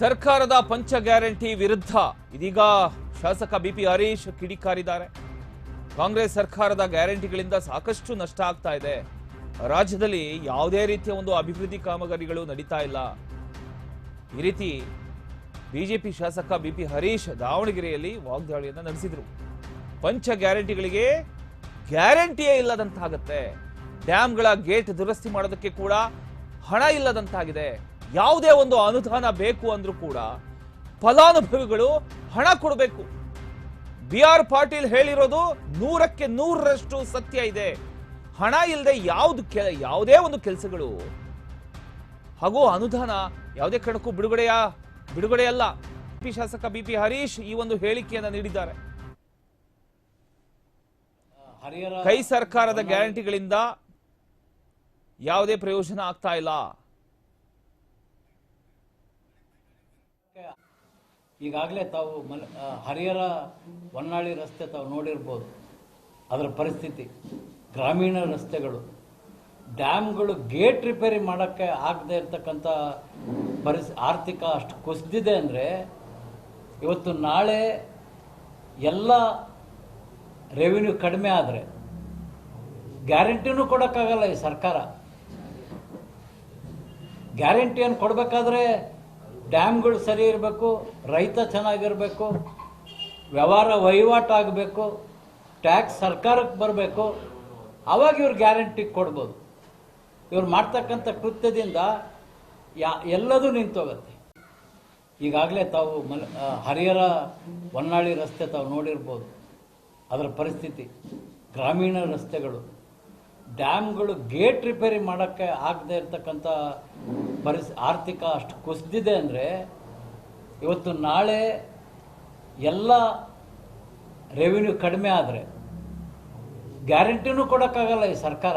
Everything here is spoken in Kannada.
ಸರ್ಕಾರದ ಪಂಚ ಗ್ಯಾರಂಟಿ ವಿರುದ್ಧ ಇದೀಗ ಶಾಸಕ ಬಿಪಿ ಹರೀಶ್ ಕಿಡಿಕಾರಿದ್ದಾರೆ. ಕಾಂಗ್ರೆಸ್ ಸರ್ಕಾರದ ಗ್ಯಾರಂಟಿಗಳಿಂದ ಸಾಕಷ್ಟು ನಷ್ಟ ಆಗ್ತಾ ಇದೆ. ರಾಜ್ಯದಲ್ಲಿ ಯಾವುದೇ ರೀತಿಯ ಒಂದು ಅಭಿವೃದ್ಧಿ ಕಾಮಗಾರಿಗಳು ನಡೀತಾ ಇಲ್ಲ. ಈ ರೀತಿ ಬಿಜೆಪಿ ಶಾಸಕ ಬಿಪಿ ಹರೀಶ್ ದಾವಣಗೆರೆಯಲ್ಲಿ ವಾಗ್ದಾಳಿಯನ್ನು ನಡೆಸಿದರು. ಪಂಚ ಗ್ಯಾರಂಟಿಗಳಿಗೆ ಗ್ಯಾರಂಟಿಯೇ ಇಲ್ಲದಂತಾಗತ್ತೆ. ಡ್ಯಾಮ್ಗಳ ಗೇಟ್ ದುರಸ್ತಿ ಮಾಡೋದಕ್ಕೆ ಕೂಡ ಹಣ ಇಲ್ಲದಂತಾಗಿದೆ. ಯಾವುದೇ ಒಂದು ಅನುದಾನ ಬೇಕು ಅಂದ್ರೂ ಕೂಡ ಫಲಾನುಭವಿಗಳು ಹಣ ಕೊಡಬೇಕು. ಬಿ ಆರ್ ಪಾಟೀಲ್ ಹೇಳಿರೋದು ನೂರಕ್ಕೆ ನೂರರಷ್ಟು ಸತ್ಯ ಇದೆ. ಹಣ ಇಲ್ಲದೆ ಯಾವ್ದು ಯಾವುದೇ ಒಂದು ಕೆಲಸಗಳು ಹಾಗೂ ಅನುದಾನ ಯಾವುದೇ ಕಾರಣಕ್ಕೂ ಬಿಡುಗಡೆಯ ಬಿಡುಗಡೆಯಲ್ಲ ಪಿ ಶಾಸಕ ಬಿ ಪಿ ಹರೀಶ್ ಈ ಒಂದು ಹೇಳಿಕೆಯನ್ನು ನೀಡಿದ್ದಾರೆ. ಕೈ ಸರ್ಕಾರದ ಗ್ಯಾರಂಟಿಗಳಿಂದ ಯಾವುದೇ ಪ್ರಯೋಜನ ಆಗ್ತಾ ಇಲ್ಲ. ಈಗಾಗಲೇ ತಾವು ಮಲ್ ಹರಿಹರ ಹೊನ್ನಾಳಿ ರಸ್ತೆ ತಾವು ನೋಡಿರ್ಬೋದು. ಅದರ ಪರಿಸ್ಥಿತಿ. ಗ್ರಾಮೀಣ ರಸ್ತೆಗಳು. ಡ್ಯಾಮ್ಗಳು ಗೇಟ್ ರಿಪೇರಿ ಮಾಡೋಕ್ಕೆ ಆಗದೆ ಇರ್ತಕ್ಕಂಥ ಪರಿಸ್, ಆರ್ಥಿಕ ಅಷ್ಟು ಕುಸಿದಿದೆ ಅಂದರೆ ಇವತ್ತು ನಾಳೆ ಎಲ್ಲ ರೆವಿನ್ಯೂ ಕಡಿಮೆ ಆದರೆ ಗ್ಯಾರಂಟಿನೂ ಕೊಡೋಕ್ಕಾಗಲ್ಲ ಈ ಸರ್ಕಾರ. ಗ್ಯಾರಂಟಿಯನ್ನು ಕೊಡಬೇಕಾದ್ರೆ ಡ್ಯಾಮ್ಗಳು ಸರಿ ಇರಬೇಕು, ರೈತ ಚೆನ್ನಾಗಿರಬೇಕು, ವ್ಯವಹಾರ ವಹಿವಾಟು ಆಗಬೇಕು, ಟ್ಯಾಕ್ಸ್ ಸರ್ಕಾರಕ್ಕೆ ಬರಬೇಕು ಆವಾಗ ಇವ್ರು ಗ್ಯಾರಂಟಿ ಕೊಡ್ಬೋದು. ಇವ್ರು ಮಾಡ್ತಕ್ಕಂಥ ಕೃತ್ಯದಿಂದ ಯಾ, ಎಲ್ಲದೂ ನಿಂತೋಗತ್ತೆ. ಈಗಾಗಲೇ ತಾವು ಮಲ್ ಹರಿಹರ ಹೊನ್ನಾಳಿ ರಸ್ತೆ ತಾವು ನೋಡಿರ್ಬೋದು. ಅದರ ಪರಿಸ್ಥಿತಿ, ಗ್ರಾಮೀಣ ರಸ್ತೆಗಳು, ಡ್ಯಾಮ್ಗಳು ಗೇಟ್ ರಿಪೇರಿ ಮಾಡೋಕ್ಕೆ ಆಗದೆ ಇರ್ತಕ್ಕಂಥ ಪರಿಸ್ ಆರ್ಥಿಕ ಅಷ್ಟು ಕುಸಿದಿದೆ ಅಂದರೆ ಇವತ್ತು ನಾಳೆ ಎಲ್ಲ ರೆವಿನ್ಯೂ ಕಡಿಮೆ ಆದರೆ ಗ್ಯಾರಂಟಿನೂ ಕೊಡೋಕ್ಕಾಗಲ್ಲ ಈ ಸರ್ಕಾರ.